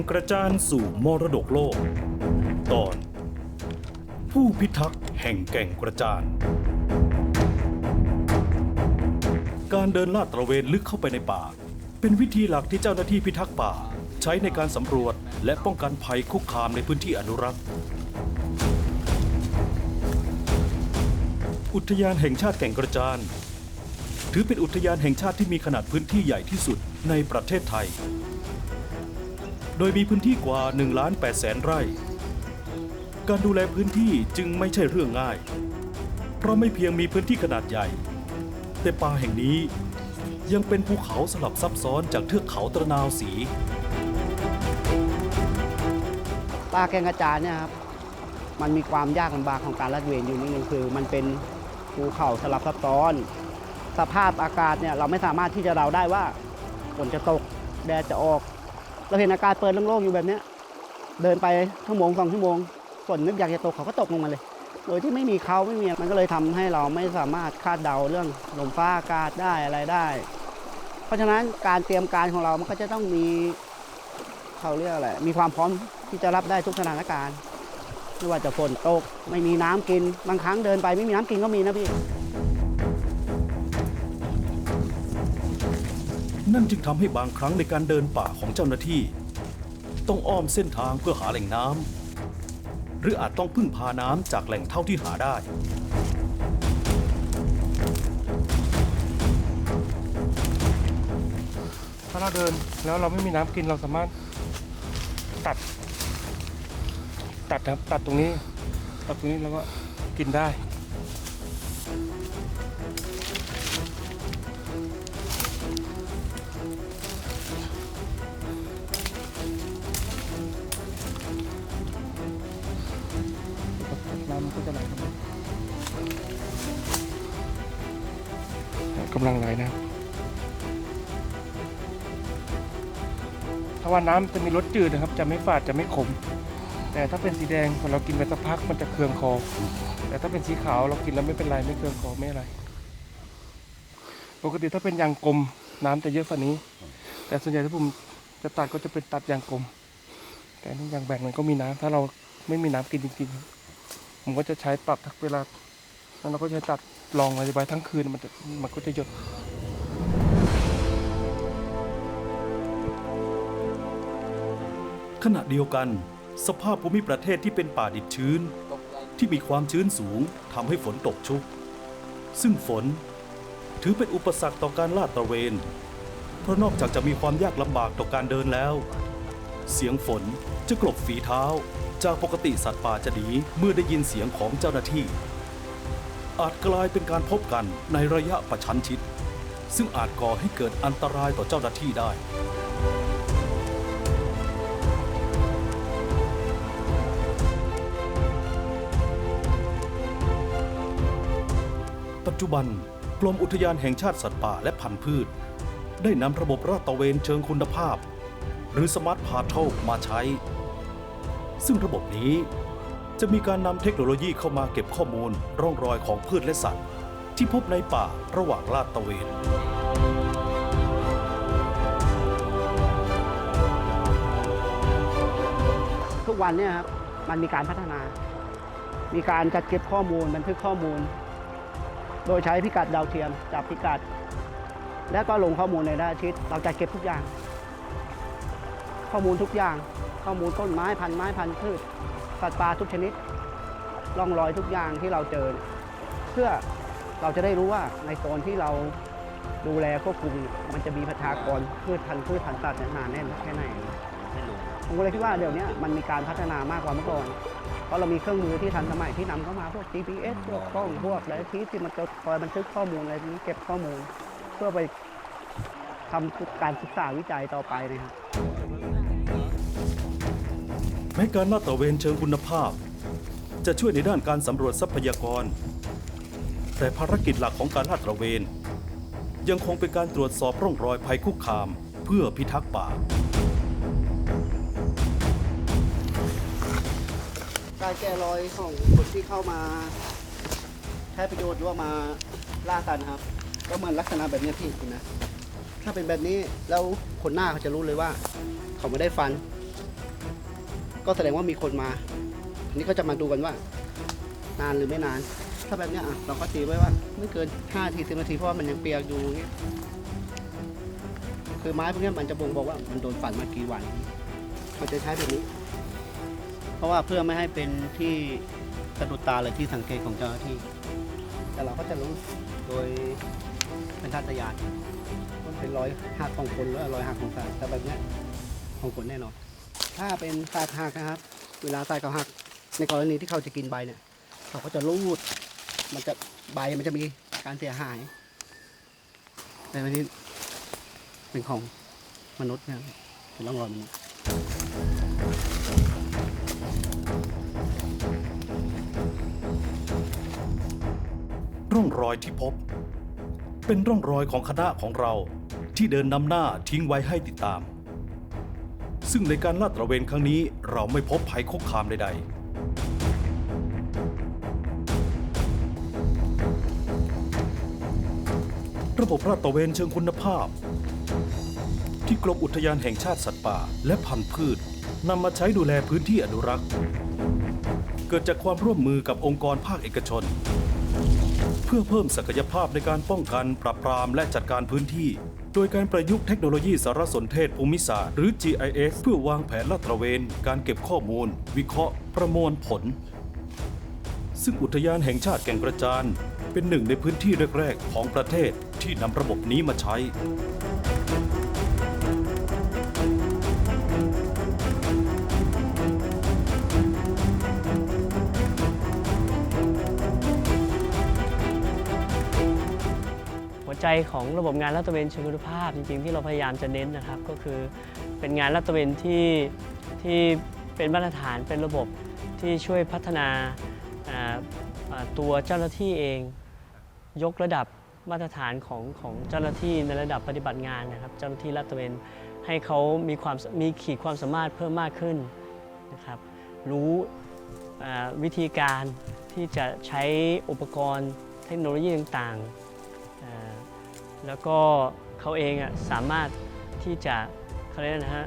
ก่งกระจานสู่มรดกโลก ตอน ผู้พิทักษ์แห่งแก่งกระจาน การเดินลาดตระเวนลึกเข้าไปในป่า เป็นวิธีหลักที่เจ้าหน้าที่พิทักษ์ป่า ใช้ในการสำรวจและป้องกันภัยคุกคามในพื้นที่อนุรักษ์ อุทยานแห่งชาติแก่งกระจาน ถือเป็นอุทยานแห่งชาติที่มีขนาดพื้นที่ใหญ่ที่สุดในประเทศไทย โดยมีพื้นที่กว่า1ล้าน8แสนไร่ การดูแลพื้นที่จึงไม่ใช่เรื่องง่าย เพราะไม่เพียงมีพื้นที่ขนาดใหญ่ แต่ป่าแห่งนี้ยังเป็นภูเขาสลับซับซ้อนจากเทือกเขาตะนาวสีปลาแกงกระจานเนี่ยครับมันมีความยากลำบากของการลัดเวนอยู่นิดนึงคือ มันเป็นภูเขาสลับซับซ้อน สภาพอากาศเนี่ยเราไม่สามารถที่จะเดาได้ว่าฝนจะตกแดดจะออก เราเห็นอากาศเปิดโล่งๆอยู่แบบนี้เดินไปชั่วโมงสองชั่วโมงฝนนึกอยากจะตกเขาก็ตกลงมาเลย โดยที่ไม่มีเขาไม่มีมันก็เลยทำให้เราไม่สามารถคาดเดาเรื่องลมฟ้าอากาศได้อะไรได้ เพราะฉะนั้นการเตรียมการของเรามันก็จะต้องมีเขาเรียกอะไรมีความพร้อมที่จะรับได้ทุกสถานการณ์ไม่ว่าจะฝนตกไม่มีน้ำกินบางครั้งเดินไปไม่มีน้ำกินก็มีนะพี่ นั่นจึงทำให้บางครั้งในการเดินป่าของเจ้าหน้าที่ ต้องอ้อมเส้นทางเพื่อหาแหล่งน้ำหรืออาจต้องพึ่งพาน้ำจากแหล่งเท่าที่หาได้ ถ้าเราเดินแล้วเราไม่มีน้ำกินเราสามารถตัด ตัดครับตัดตรงนี้ตัดตรงนี้แล้วก็กินได้ ถ้าว่าน้ำจะมีรสจืดนะครับ จะไม่ฝาดจะไม่ขม แต่ถ้าเป็นสีแดงพอเรากินไปสักพักมันจะเคืองคอ แต่ถ้าเป็นสีขาวเรากินแล้วไม่เป็นไรไม่เคืองคอไม่อะไร ปกติถ้าเป็นยางกลมน้ำจะเยอะกว่านี้ แต่ส่วนใหญ่ถ้าผมจะตัดก็จะเป็นตัดยางกลม แต่นี่ยางแบ่งมันก็มีน้ำถ้าเราไม่มีน้ำกินจริงๆผมก็จะใช้ตัดทักเวลาแล้วเราก็จะตัดลองอะไรไปทั้งคืนมันจะมันก็จะหยด ขณะเดียวกัน สภาพภูมิประเทศที่เป็นป่าดิบชื้น ที่มีความชื้นสูงทำให้ฝนตกชุก ซึ่งฝน ถือเป็นอุปสรรคต่อการลาดตระเวน เพราะนอกจากจะมีความยากลำบากต่อการเดินแล้ว เสียงฝนจะกลบฝีเท้า จากปกติสัตว์ป่าจะหนีเมื่อได้ยินเสียงของเจ้าหน้าที่ อาจกลายเป็นการพบกันในระยะประชันชิด ซึ่งอาจก่อให้เกิดอันตรายต่อเจ้าหน้าที่ได้ จจุบันกรมอุทยานแห่งชาติสัตว์ป่าและพันธุ์พืช ได้นำระบบราดตระเวนเชิงคุณภาพ หรือสมาร์ทพาร์ทมาใช้ ซึ่งระบบนี้จะมีการนำเทคโนโลยีเข้ามาเก็บข้อมูลร่องรอยของพืชและสัตว์ ที่พบในป่าระหว่างลาดตระเวนทุกวันเนี่ยครับมันมีการพัฒนา มีการจัดเก็บข้อมูลบันทึกข้อมูล โดยใช้พิกัดดาวเทียมจับพิกัด และก็ลงข้อมูลในดาวอาทิตย์เราจัดเก็บทุกอย่าง ข้อมูลทุกอย่าง ข้อมูลต้นไม้พันไม้พันพืชสัตว์ป่าทุกชนิดร่องรอยทุกอย่างที่เราเจอ เพื่อเราจะได้รู้ว่าในโซนที่เราดูแลควบคุมเนี่ยมันจะมีประชากรพืชพันธุ์พืชพันธุ์สัตว์เนี่ยหนาแน่นแค่ไหนผมก็เลยคิดว่าเดี๋ยวนี้มันมีการพัฒนามากกว่าเมื่อก่อน เพราะเรามีเครื่องมือที่ทันสมัยที่นำเข้ามาพวก GPS พวกกล้องพวกอะไรที่ที่มันจะคอยบันทึกข้อมูลอะไรนี้เก็บข้อมูล เพื่อไปทำการศึกษาวิจัยต่อไปนะครับแม้การลาดตระเวนเชิงคุณภาพ จะช่วยในด้านการสำรวจทรัพยากร แต่ภารกิจหลักของการลาดตระเวน ยังคงเป็นการตรวจสอบร่องรอยภัยคุกคาม เพื่อพิทักษ์ป่า แก้รอยของคนที่เข้ามาใช้ประโยชน์หรือว่ามาล่าสัตว์นะครับ ก็เหมือนลักษณะแบบนี้พี่เห็นไหมถ้าเป็นแบบนี้แล้วคนหน้าเขาจะรู้เลยว่า เขาไม่ได้ฟัน ก็แสดงว่ามีคนมาอันนี้ก็จะมาดูกันว่า นานหรือไม่นาน ถ้าแบบนี้อะเราก็ตีไว้ว่า ไม่เกิน5นาที10นาทีเพราะว่ามันยังเปียกอยู่อย่างเงี้ยคือไม้พวกนี้มันจะบ่งบอกว่ามันโดนฟันมากี่วัน มันจะใช้แบบนี้ เพราะว่าเพื่อไม่ให้เป็นที่สะดุดตาเลยที่สังเกตของเจ้าหน้าที่ แต่เราก็จะรู้โดยเป็นทัตยานมันเป็นรอยหักของคนหรือรอยหักของสัตว์แต่แบบเนี้ยของคนแน่นอน ถ้าเป็นสัตว์หักนะครับ เวลาสัตว์เขาหัก ในกรณีที่เขาจะกินใบเนี่ย เขาก็จะรูด มันจะใบมันจะมีการเสียหายแต่วันนี้เป็นของมนุษย์นะเป็นร่องรอยมนุษย์ รอยที่พบ เป็นร่องรอยของคณะของเราที่เดินนำหน้าทิ้งไว้ให้ติดตาม ซึ่งในการลาดตระเวนครั้งนี้เราไม่พบภัยคุกคามใดๆระบบลาดตระเวนเชิงคุณภาพ ที่กรมอุทยานแห่งชาติสัตว์ป่า และพันธุ์พืชนำมาใช้ดูแลพื้นที่อนุรักษ์ เกิดจากความร่วมมือกับองค์กรภาคเอกชน พื่อเพิ่มศักยภาพในการป้องกันปราบปรามและจัดการพื้นที่ โดยการประยุกต์เทคโนโลยีสารสนเทศภูมิศาสตร์หรือ GIS เพื่อวางแผนลาดตระเวน การเก็บข้อมูล วิเคราะห์ ประมวลผล ซึ่งอุทยานแห่งชาติแก่งกระจานเป็นหนึ่งในพื้นที่แรกๆของประเทศที่นำระบบนี้มาใช้ ใจของระบบงานลาดตระเวนเชิงคุณภาพ จริงๆ ที่เราพยายามจะเน้นนะครับ ก็คือเป็นงานลาดตระเวนที่ที่เป็นมาตรฐานเป็นระบบที่ช่วยพัฒนาตัวเจ้าหน้าที่เอง ยกระดับมาตรฐานของของเจ้าหน้าที่ในระดับปฏิบัติงานนะครับ เจ้าหน้าที่ลาดตระเวนให้เขามีความมีขีดความสามารถเพิ่มมากขึ้นนะครับ รู้วิธีการที่จะใช้อุปกรณ์เทคโนโลยีต่างๆ แล้วก็เขาเองอะสามารถที่จะเขาเรียกนะฮะ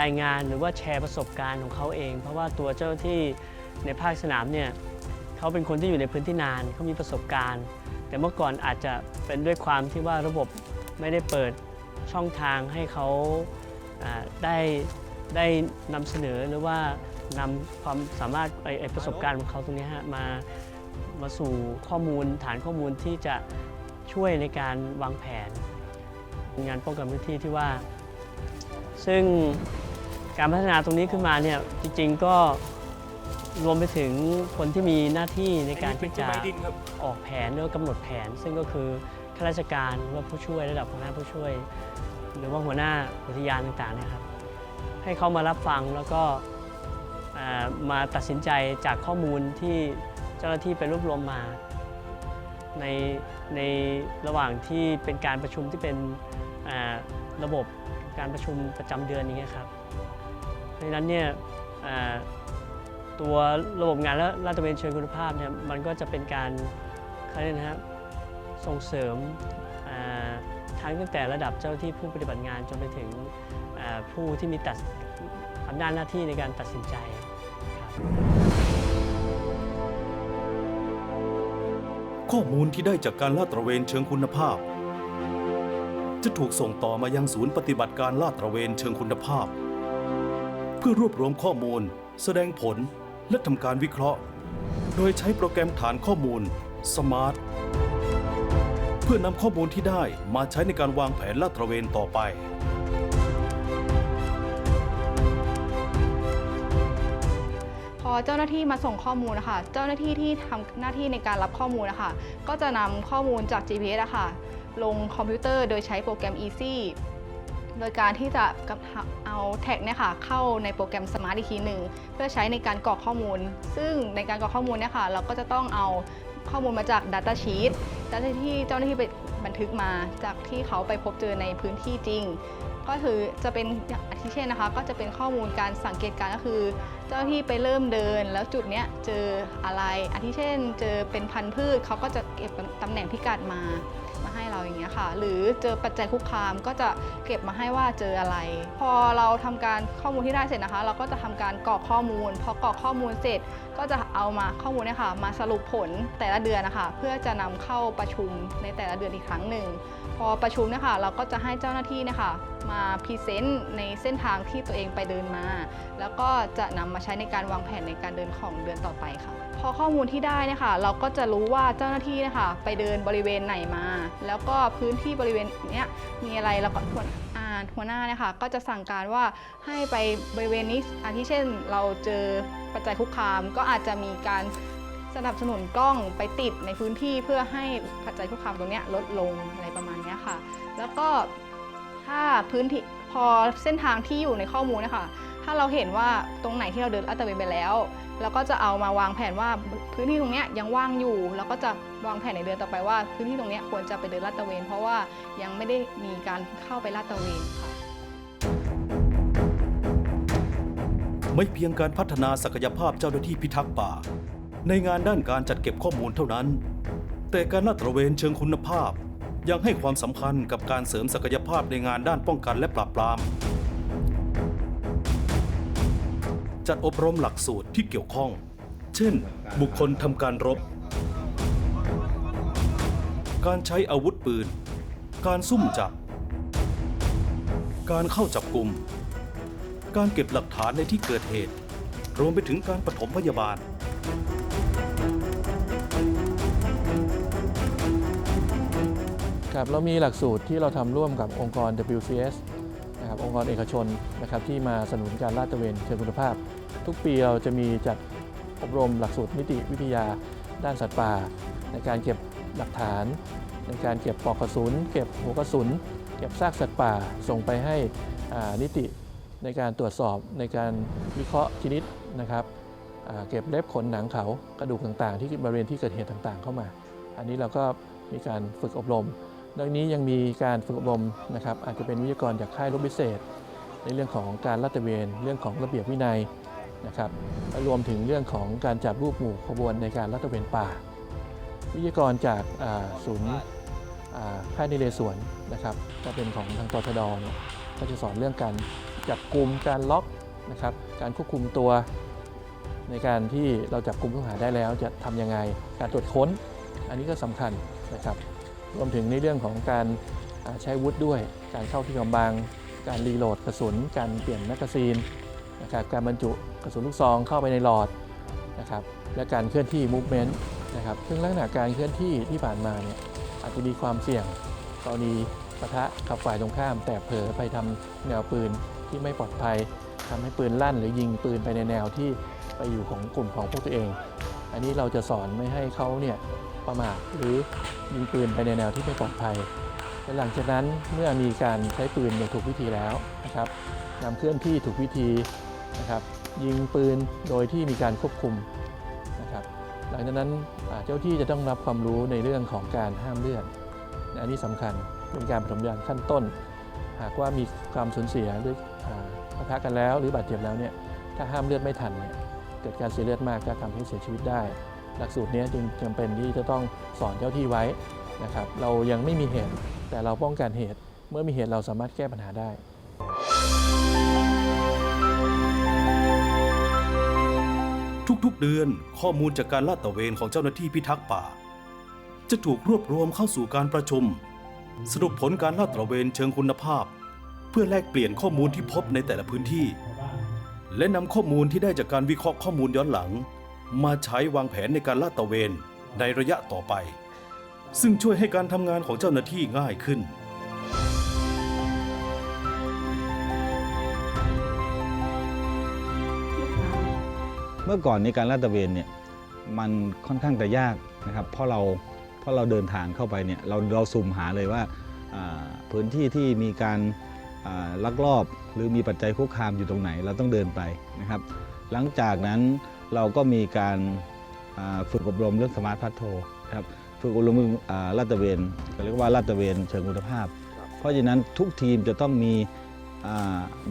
รายงานหรือว่าแชร์ประสบการณ์ของเขาเอง เพราะว่าตัวเจ้าที่ในภาคสนามเนี่ยเขาเป็นคนที่อยู่ในพื้นที่นานเขามีประสบการณ์ แต่เมื่อก่อนอาจจะเป็นด้วยความที่ว่าระบบไม่ได้เปิดช่องทางให้เขาได้ได้นำเสนอหรือว่านำความสามารถไอไอประสบการณ์ของเขาตรงนี้ฮะมามาสู่ข้อมูลฐานข้อมูลที่จะ ช่วยในการวางแผน งานป้องกันพื้นที่ที่ว่า ซึ่งการพัฒนาตรงนี้ขึ้นมาเนี่ยจริง ๆ ก็รวมไปถึงคนที่มีหน้าที่ในการที่จะอันนี้เป็นไม้ดินครับออกแผนหรือว่ากำหนดแผน ซึ่งก็คือข้าราชการหรือว่าผู้ช่วยระดับหัวหน้าผู้ช่วย หรือว่าหัวหน้าอุทยานต่างๆนะครับ ให้เขามารับฟังแล้วก็อ่ามาตัดสินใจจากข้อมูลที่เจ้าหน้าที่ไปรวบรวมมา ในในระหว่างที่เป็นการประชุมที่เป็นระบบการประชุมประจำเดือนอย่างเงี้ครับเพราะฉะนั้นเนี่ยตัวระบบงานและลาดตระเวนเชิงคุณภาพเนี่ยมันก็จะเป็นการเขาเรียกนะครับส่งเสริมทั้งตั้งแต่ระดับเจ้าหน้าที่ผู้ปฏิบัติงานจนไปถึงผู้ที่มีตัดอำนาจหน้าที่ในการตัดสินใจครับ ข้อมูลที่ได้จากการลาดตระเวนเชิงคุณภาพ จะถูกส่งต่อมายังศูนย์ปฏิบัติการลาดตระเวนเชิงคุณภาพ เพื่อรวบรวมข้อมูล แสดงผลและทำการวิเคราะห์ โดยใช้โปรแกรมฐานข้อมูล SMART เพื่อนำข้อมูลที่ได้มาใช้ในการวางแผนลาดตระเวนต่อไป อเจ้าหน้าที่มาส่งข้อมูลนะคะเจ้าหน้าที่ที่ทำหน้าที่ในการรับข้อมูลนะคะก็จะนำข้อมูลจาก GPS อะค่ะลงคอมพิวเตอร์โดยใช้โปรแกรม Easy โดยการที่จะเอาแท็กเนี่ยค่ะเข้าในโปรแกรม Smart อีกทีหนึ่งเพื่อใช้ในการกรอกข้อมูล ซึ่งในการกรอกข้อมูลเนี่ยค่ะเราก็จะต้องเอาข้อมูลมาจาก Data Sheet Data ที่เจ้าหน้าที่ไปบันทึกมาจากที่เขาไปพบเจอในพื้นที่จริง ก็คือจะเป็นอย่างอาทิเช่นนะคะ ก็จะเป็นข้อมูลการสังเกตการก็คือ เจ้าที่ไปเริ่มเดิน แล้วจุดเนี้ยเจออะไรอาทิเช่น เจอเป็นพันธุ์พืชเขาก็จะเก็บตำแหน่งพิกัดมา อย่างเงี้ยค่ะ หรือเจอปัจจัยคุกคามก็จะเก็บมาให้ว่าเจออะไร พอเราทำการข้อมูลที่ได้เสร็จนะคะ เราก็จะทำการกรอกข้อมูล พอกรอกข้อมูลเสร็จก็จะเอามาข้อมูลเนี่ยค่ะมาสรุปผลแต่ละเดือนนะคะ เพื่อจะนำเข้าประชุมในแต่ละเดือนอีกครั้งหนึ่งพอประชุมเนี่ยค่ะเราก็จะให้เจ้าหน้าที่เนี่ยค่ะมาพรีเซนต์ในเส้นทางที่ตัวเองไปเดินมา แล้วก็จะนำมาใช้ในการวางแผนในการเดินของเดือนต่อไปค่ะ พอข้อมูลที่ได้นี่ยค่ะเราก็จะรู้ว่าเจ้าหน้าที่นี่ยค่ะไปเดินบริเวณไหนมา แล้วก็พื้นที่บริเวณเนี้ยมีอะไรแล้วก็หัวอ่าหัวหน้านี่ยค่ะก็จะสั่งการว่าให้ไปบริเวณนี้อาทิเช่น เราเจอปัจจัยคุกคาม ก็อาจจะมีการสนับสนุนกล้องไปติดในพื้นที่เพื่อให้ปัจจัยคุกคามตรงเนี้ยลดลงอะไรประมาณเนี้ยค่ะ แล้วก็ถ้าพื้นที่พอเส้นทางที่อยู่ในข้อมูลนะคะ ถ้าเราเห็นว่าตรงไหนที่เราเดินลาดตระเวนไปแล้วเราก็จะเอามาวางแผนว่าพื้นที่ตรงนี้ยังว่างอยู่แล้วก็จะวางแผนในเดือนต่อไปว่า พื้นที่ตรงนี้ควรจะไปเดินลาดตระเวน เพราะว่ายังไม่ได้มีการเข้าไปลาดตระเวนค่ะไม่เพียงการพัฒนาศักยภาพเจ้าหน้าที่พิทักษ์ป่า ในงานด้านการจัดเก็บข้อมูลเท่านั้น แต่การลาดตระเวนเชิงคุณภาพ ยังให้ความสำคัญกับการเสริมศักยภาพในงานด้านป้องกันและปราบปราม จัดอบรมหลักสูตรที่เกี่ยวข้อง เช่น บุคคลทำการรบ การใช้อาวุธปืน การซุ่มจับ การเข้าจับกลุ่ม การเก็บหลักฐานในที่เกิดเหตุ รวมไปถึงการปฐมพยาบาลครับเรามีหลักสูตรที่เราทำร่วมกับองค์กร WCS นะครับองค์กรเอกชนนะครับที่มาสนับสนุนการลาดตระเวนเชิงคุณภาพ ทุกปีเราจะมีจัดอบรมหลักสูตรนิติวิทยาด้านสัตว์ป่า ในการเก็บหลักฐาน ในการเก็บปลอกกระสุน เก็บหัวกระสุน เก็บซากสัตว์ป่าส่งไปให้นิติในการตรวจสอบในการวิเคราะห์ชนิดนะครับเก็บเล็บขนหนังเขากระดูกต่างๆ ที่บริเวณที่เกิดเหตุต่างๆ เข้ามา อันนี้เราก็มีการฝึกอบรมนอกนี้ยังมีการฝึกอบรมนะครับอาจจะเป็นวิทยากรจากค่ายรบพิเศษ ในเรื่องของการลาดตระเวน เรื่องของระเบียบวินัย นะครับรวมถึงเรื่องของการจับรูปหมู่ขบวนในการลาดตระเวนป่า วิทยากรจากศูนย์อ่าค่ายนเรศวรนะครับก็เป็นของทางตชดเนี่ยก็จะสอนเรื่องการจับกลุ่มการล็อกนะครับการควบคุมตัว ในการที่เราจับกลุ่มผู้หาได้แล้วจะทำยังไงการตรวจค้น อันนี้ก็สำคัญนะครับรวมถึงในเรื่องของการใช้วุธด้วย การเข้าที่กำบัง การรีโหลดกระสุน การเปลี่ยนแมกกาซีน นะครับการบรรจุกระสุนลูกซองเข้าไปในหลอดนะครับและการเคลื่อนที่ movement นะครับซึ่งลักษณะการเคลื่อนที่ที่ผ่านมาเนี่ยอาจจะมีความเสี่ยงกรณีปะทะกับฝ่ายตรงข้าม แต่เผลอไปทำแนวปืนที่ไม่ปลอดภัยทำให้ปืนลั่น หรือยิงปืนไปในแนวที่ไปอยู่ของกลุ่มของพวกตัวเอง อันนี้เราจะสอนไม่ให้เขาเนี่ยประมาทหรือยิงปืนไปในแนวที่ไม่ปลอดภัยและหลังจากนั้นเมื่อมีการใช้ปืนอย่างถูกวิธีแล้วนะครับนำเคลื่อนที่ถูกวิธี นะครับยิงปืนโดยที่มีการควบคุมนะครับหลังจากนั้นเจ้าที่จะต้องรับความรู้ในเรื่องของการห้ามเลือดอันนี้สำคัญเป็นการปฐมพยาบาลขั้นต้น หากว่ามีความสูญเสียหรือปะทะกันแล้วหรือบาดเจ็บแล้วเนี่ยถ้าห้ามเลือดไม่ทันเนี่ยเกิดการเสียเลือดมากก็ทำให้เสียชีวิตได้ หลักสูตรนี้จึงจำเป็นที่จะต้องสอนเจ้าที่ไว้นะครับเรายังไม่มีเหตุแต่เราป้องกันเหตุ เมื่อมีเหตุเราสามารถแก้ปัญหาได้ ทุกๆเดือนข้อมูลจากการลาดตระเวนของเจ้าหน้าที่พิทักษ์ป่า จะถูกรวบรวมเข้าสู่การประชุม สรุปผลการลาดตระเวนเชิงคุณภาพ เพื่อแลกเปลี่ยนข้อมูลที่พบในแต่ละพื้นที่ และนำข้อมูลที่ได้จากการวิเคราะห์ข้อมูลย้อนหลัง มาใช้วางแผนในการลาดตระเวนในระยะต่อไป ซึ่งช่วยให้การทำงานของเจ้าหน้าที่ง่ายขึ้น เมื่อก่อนในการลาดตระเวนเนี่ยมันค่อนข้างจะยากนะครับเพราะเราเพราะเราเดินทางเข้าไปเนี่ยเราเราสุ่มหาเลยว่าพื้นที่ที่มีการลักลอบหรือมีปัจจัยคุกคามอยู่ตรงไหนเราต้องเดินไปนะครับ หลังจากนั้นเราก็มีการฝึกอบรมเรื่องสมาร์ทพัทโทครับฝึกอบรมเรื่องลาดตระเวนเรียกว่าลาดตระเวนเชิงคุณภาพ เพราะฉะนั้นทุกทีมจะต้องมี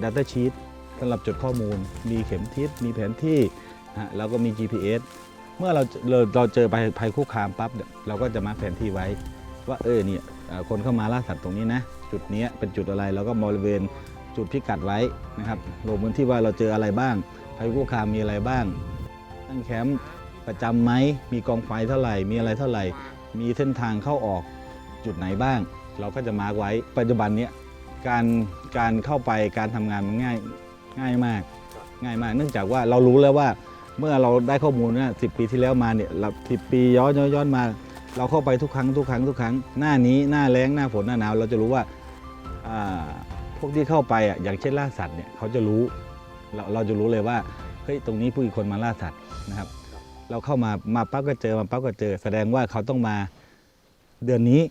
ดัตต้าชีตสำหรับจดข้อมูล มีเข็มทิศมีแผนที่ ฮะแล้วก็มี GPS เมื่อเราเราเราเจอภัยภัยคุกคามปั๊บเนี่ยเราก็จะมาแผนที่ไว้ ว่าเออเนี่ยเอ่อคนเข้ามาล่าสัตว์ตรงนี้นะจุดเนี้ยเป็นจุดอะไรเราก็บริเวณจุดพิกัดไว้นะครับลงพื้นที่ว่าเราเจออะไรบ้างภัยคุกคามมีอะไรบ้าง ตั้งแคมป์ประจำไหมมีกองไฟเท่าไหร่ มีอะไรเท่าไหร่ มีเส้นทางเข้าออกจุดไหนบ้าง เราก็จะมาร์กไว้ปัจจุบันเนี้ยการการเข้าไปการทำงานมันง่ายง่ายมาก ง่ายมาก เนื่องจากว่าเรารู้แล้วว่า เมื่อเราได้ข้อมูลเนี่ยสิปีที่แล้วมาเนี่ยเราสิปีย้อนย้อนย้อนมา เราเข้าไปทุกครั้งทุกครั้งทุกครั้ง หน้านี้หน้าแล้งหน้าฝนหน้าหนาวเราจะรู้ว่าอ่าพวกที่เข้าไปอะอย่างเช่นล่าสัตว์เนี่ยเขาจะรู้เราเราจะรู้เลยว่าเฮ้ยตรงนี้ผู้อีกคนมาล่าสัตว์นะครับ เราเข้ามามาปั๊บก็เจอมาปั๊บก็เจอ แสดงว่าเขาต้องมาเดือนนี้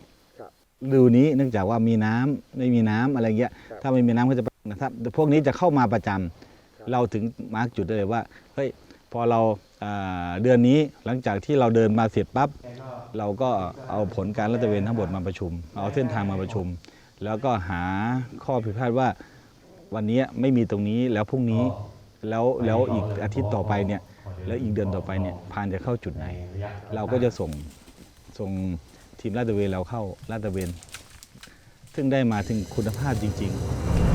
ฤดูนี้เนื่องจากว่ามีน้ำไม่มีน้ำอะไรเงี้ยถ้าไม่มีน้ำก็จะนะครับพวกนี้จะเข้ามาประจำเราถึงมาร์กจุดได้เลยว่าเฮ้ย พอเราอ่าเดือนนี้หลังจากที่เราเดินมาเสร็จปั๊บเราก็เอาผลการลาดตระเวนทั้งหมดมาประชุม เอาเส้นทางมาประชุม แล้วก็หาข้อผิดพลาดว่าวันนี้ไม่มีตรงนี้แล้วพรุ่งนี้แล้วแล้วอีกอาทิตย์ต่อไปเนี่ยแล้วอีกเดือนต่อไปเนี่ยพานจะเข้าจุดไหน เราก็จะส่งส่งทีมลาดตระเวนเราเข้าลาดตระเวน ซึ่งได้มาถึงคุณภาพจริง ๆ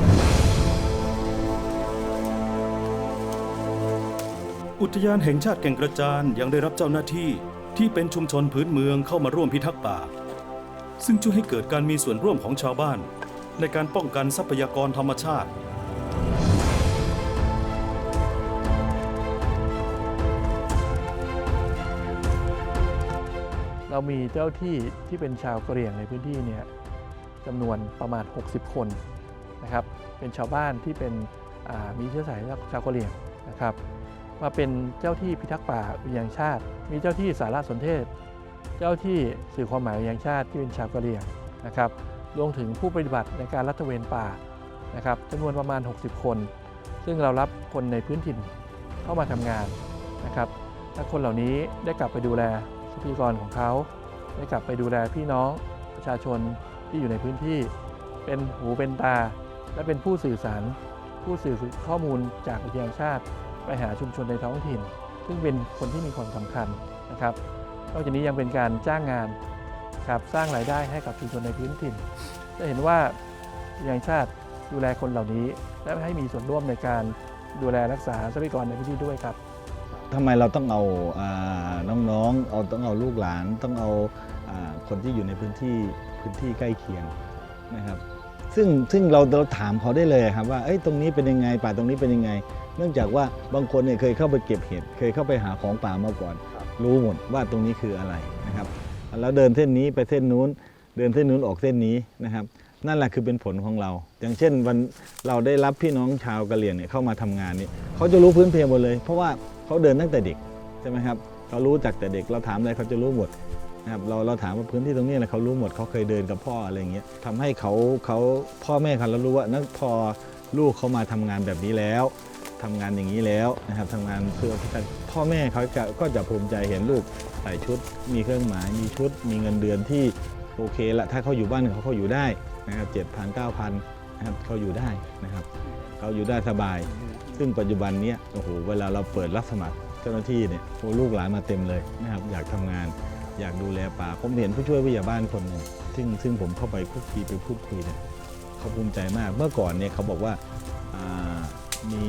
อุทยานแห่งชาติแก่งกระจานยังได้รับเจ้าหน้าที่ที่เป็นชุมชนพื้นเมืองเข้ามาร่วมพิทักษ์ป่า ซึ่งช่วยให้เกิดการมีส่วนร่วมของชาวบ้าน ในการป้องกันทรัพยากรธรรมชาติ เรามีเจ้าที่ที่เป็นชาวกะเหรี่ยงในพื้นที่เนี่ยจำนวนประมาณ 60 คนนะครับ เป็นชาวบ้านที่เป็นมีเชื้อสายชาวกะเหรี่ยงนะครับ มาเป็นเจ้าที่พิทักษ์ป่าอุทยานแห่งชาติ มีเจ้าที่สารสนเทศ เจ้าที่สื่อความหมายอุทยานแห่งชาติที่เป็นชาวกะเหรี่ยงนะครับรวมถึงผู้ปฏิบัติในการรัตเวนป่านะครับจำนวนประมาณ 60 คน ซึ่งเรารับคนในพื้นถิ่นเข้ามาทำงานนะครับและคนเหล่านี้ได้กลับไปดูแลทรัพยากรของเขา ได้กลับไปดูแลพี่น้องประชาชนที่อยู่ในพื้นที่ เป็นหูเป็นตา และเป็นผู้สื่อสาร ผู้สื่อข้อมูลจากอุทยานแห่งชาติ ไปหาชุมชนในท้องถิ่น ซึ่งเป็นคนที่มีความสำคัญนะครับนอกจากนี้ยังเป็นการจ้างงานครับสร้างรายได้ให้กับชุมชนในพื้นถิ่น จะเห็นว่าอุทยางชาติดูแลคนเหล่านี้ และให้มีส่วนร่วมในการดูแลรักษาทรัพยากรในพื้นที่ด้วยครับทำไมเราต้องเอาอาน้องๆ เอาต้องเอาลูกหลาน ต้องเอาอาคนที่อยู่ในพื้นที่พื้นที่ใกล้เคียงนะครับ ซึ่งซึ่งเราเราถามเขาได้เลยครับว่าเอ้ยตรงนี้เป็นยังไงป่าตรงนี้เป็นยังไง เนื่องจากว่าบางคนเนี่ยเคยเข้าไปเก็บเห็ดเคยเข้าไปหาของป่ามาก่อน รู้หมดว่าตรงนี้คืออะไรนะครับ แล้วเดินเส้นนี้ไปเส้นนู้น เดินเส้นนู้นออกเส้นนี้นะครับ นั่นแหละคือเป็นผลของเรา อย่างเช่นวันเราได้รับพี่น้องชาวกะเหรี่ยงเนี่ยเข้ามาทำงานเนี่ยเขาจะรู้พื้นเพหมดเลย เพราะว่าเขาเดินตั้งแต่เด็กใช่ไหมครับเขารู้จากแต่เด็กเราถามอะไรเขาจะรู้หมดนะครับเราเราถามว่าพื้นที่ตรงนี้นะเขารู้หมดเขาเคยเดินกับพ่ออะไรอย่างเงี้ยทำให้เขาเขาพ่อแม่เขาเรารู้ว่านั่นพอลูกเขามาทำงานแบบนี้แล้ว ทำงานอย่างนี้แล้วนะครับทำงานเพื่อพ่อแม่เขาจะก็จะภูมิใจเห็นลูกใส่ชุด มีเครื่องหมาย มีชุด มีเงินเดือนที่โอเคละถ้าเขาอยู่บ้านเขาเขาอยู่ได้นะครับเจ็ดพันเก้าพันนะครับเขาอยู่ได้นะครับเขาอยู่ได้สบาย ซึ่งปัจจุบันนี้โอ้โหเวลาเราเปิดรับสมัครเจ้าหน้าที่เนี่ยโอ้ลูกหลานมาเต็มเลยนะครับอยากทำงานอยากดูแลป่าผมเห็นผู้ช่วยผู้ใหญ่บ้านคนหนึ่งซึ่งซึ่งผมเข้าไปคุกคีไปพูดคุยเนี่ยเขาภูมิใจมาก เมื่อก่อนเนี่ยเขาบอกว่า มี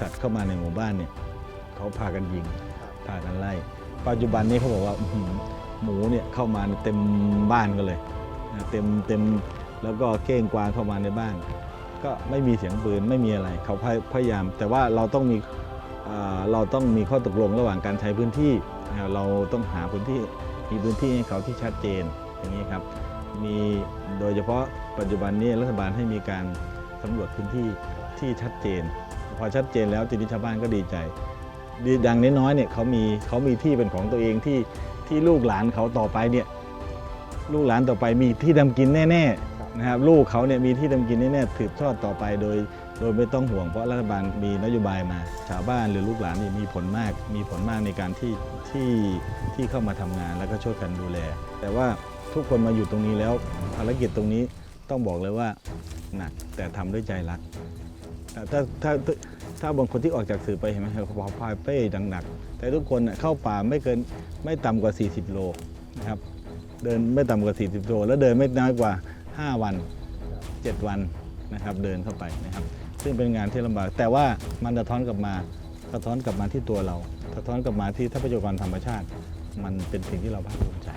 สัตว์เข้ามาในหมู่บ้านเนี่ยเขาพากันยิงพากันไล่ ปัจจุบันนี้เขาบอกว่าอื้อหือหมูเนี่ยเข้ามาเต็มบ้านกันเลยนะเต็มเต็มแล้วก็เก้งกวางเข้ามาในบ้าน ก็ไม่มีเสียงปืนไม่มีอะไรเขาพยพยายาม แต่ว่าเราต้องมีอ่าเราต้องมีข้อตกลงระหว่างการใช้พื้นที่นะครับเราต้องหาพื้นที่มีพื้นที่ให้เขาที่ชัดเจนอย่างนี้ครับมีโดยเฉพาะปัจจุบันนี้รัฐบาลให้มีการสำรวจพื้นที่ ที่ชัดเจน พอชัดเจนแล้วทีนี้ชาวบ้านก็ดีใจดีอย่างน้อยๆเนี่ยเขามีเขามีที่เป็นของตัวเองที่ที่ลูกหลานเขาต่อไปเนี่ยลูกหลานต่อไปมีที่ทำกินแน่ๆนะครับลูกเขาเนี่ยมีที่ทำกินแน่ๆสืบทอดต่อไปโดย โดยไม่ต้องห่วงเพราะรัฐบาลมีนโยบายมาชาวบ้านหรือลูกหลานนี่มีผลมาก มีผลมากในการที่ที่ที่เข้ามาทำงานแล้วก็ช่วยกันดูแล แต่ว่าทุกคนมาอยู่ตรงนี้แล้วภารกิจตรงนี้ต้องบอกเลยว่าหนักแต่ทำด้วยใจรัก ถ้าถ้าถ้าบางคนที่ออกจากสื่อไปเห็นไหมเขาพายเป้ดังหนัก แต่ทุกคนเข้าป่าไม่เกินไม่ต่ำกว่า 40 โลนะครับเดินไม่ต่ำกว่า 40 โล แล้วเดินไม่น้อยกว่า 5 วัน 7 วันนะครับเดินเข้าไปนะครับ ซึ่งเป็นงานที่ลำบาก แต่ว่ามันสะท้อนกลับมาสะท้อนกลับมาที่ตัวเราสะท้อนกลับมาที่ทรัพยากรธรรมชาติ มันเป็นสิ่งที่เราภาคภูมิใจ